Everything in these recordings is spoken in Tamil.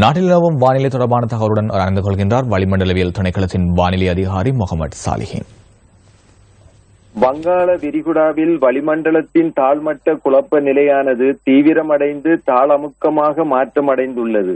நாட்டில் நிலவும் வானிலை தொடர்பான தகவலுடன் அறிந்து கொள்கின்றார் வளிமண்டலவியல் திணைக்களத்தின் வானிலை அதிகாரி முகமது சாலிஹின். வங்காள விரிகுடாவில் வளிமண்டலத்தின் தாழ்மட்ட குழப்ப நிலையானது தீவிரமடைந்து தாளமுக்கமாக மாற்றமடைந்துள்ளது.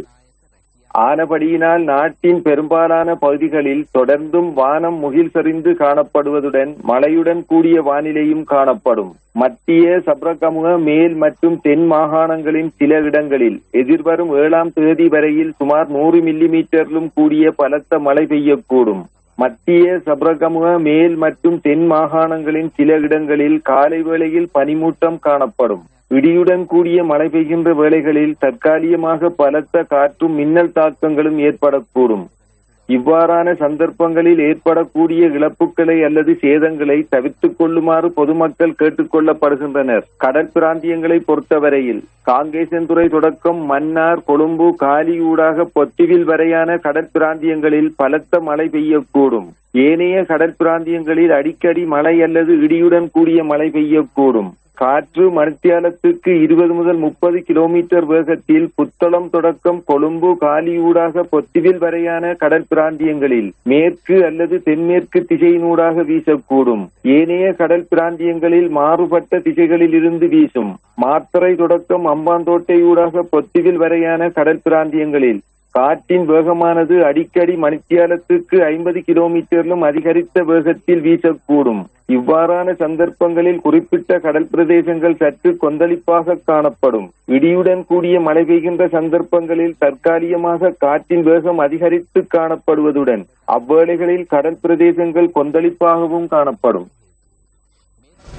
ஆனபடியினால் நாட்டின் பெரும்பாலான பகுதிகளில் தொடர்ந்தும் வானம் முகில் சரிந்து காணப்படுவதுடன் மழையுடன் கூடிய வானிலையும் காணப்படும். மத்திய சப்ரகமுக மேல் மற்றும் தென் மாகாணங்களின் சில இடங்களில் எதிர்வரும் ஏழாம் தேதி வரையில் சுமார் நூறு மில்லி மீட்டரிலும் கூடிய பலத்த மழை பெய்யக்கூடும். மத்திய சப்ரகமுக மேல் மற்றும் தென் மாகாணங்களின் சில இடங்களில் காலை வேளையில் பனிமூட்டம் காணப்படும். இடியுடன் கூடிய மழை பெய்கின்ற வேளைகளில் தற்காலிகமாக பலத்த காற்றும் மின்னல் தாக்கங்களும் ஏற்படக்கூடும். இவ்வாறான சந்தர்ப்பங்களில் ஏற்படக்கூடிய இழப்புகளை அல்லது சேதங்களை தவித்துக் கொள்ளுமாறு பொதுமக்கள் கேட்டுக் கொள்ளப்படுகின்றனர். கடற்பிராந்தியங்களை பொறுத்தவரையில் காங்கேசன்துறை தொடக்கம் மன்னார் கொழும்பு காலியூடாக பொத்திவில் வரையான கடற்பிராந்தியங்களில் பலத்த மழை பெய்யக்கூடும். ஏனைய கடற்பிராந்தியங்களில் அடிக்கடி மழை அல்லது இடியுடன் கூடிய மழை பெய்யக்கூடும். காற்று மணித்தியாலத்துக்கு இருபது முதல் முப்பது கிலோமீட்டர் வேகத்தில் புத்தளம் தொடக்கம் கொழும்பு காலியூடாக பொத்திவில் வரையான கடற்பிராந்தியங்களில் மேற்கு அல்லது தென்மேற்கு திசையினூடாக வீசக்கூடும். ஏனைய கடல் பிராந்தியங்களில் மாறுபட்ட திசைகளில் இருந்து வீசும். மாத்தரை தொடக்கம் அம்பாந்தோட்டையூடாக பொத்திவில் வரையான கடல் பிராந்தியங்களில் காற்றின் வேகமானது அடிக்கடி மணித்தியாலத்துக்கு ஐம்பது கிலோமீட்டரிலும் அதிகரித்த வேகத்தில் வீசக்கூடும். இவ்வாறான சந்தர்ப்பங்களில் குறிப்பிட்ட கடல் பிரதேசங்கள் சற்று கொந்தளிப்பாக காணப்படும். இடியுடன் கூடிய மழை பெய்கின்ற சந்தர்ப்பங்களில் தற்காலிகமாக காற்றின் வேகம் அதிகரித்து காணப்படுவதுடன் அவ்வேளைகளில் கடல் பிரதேசங்கள் கொந்தளிப்பாகவும் காணப்படும்.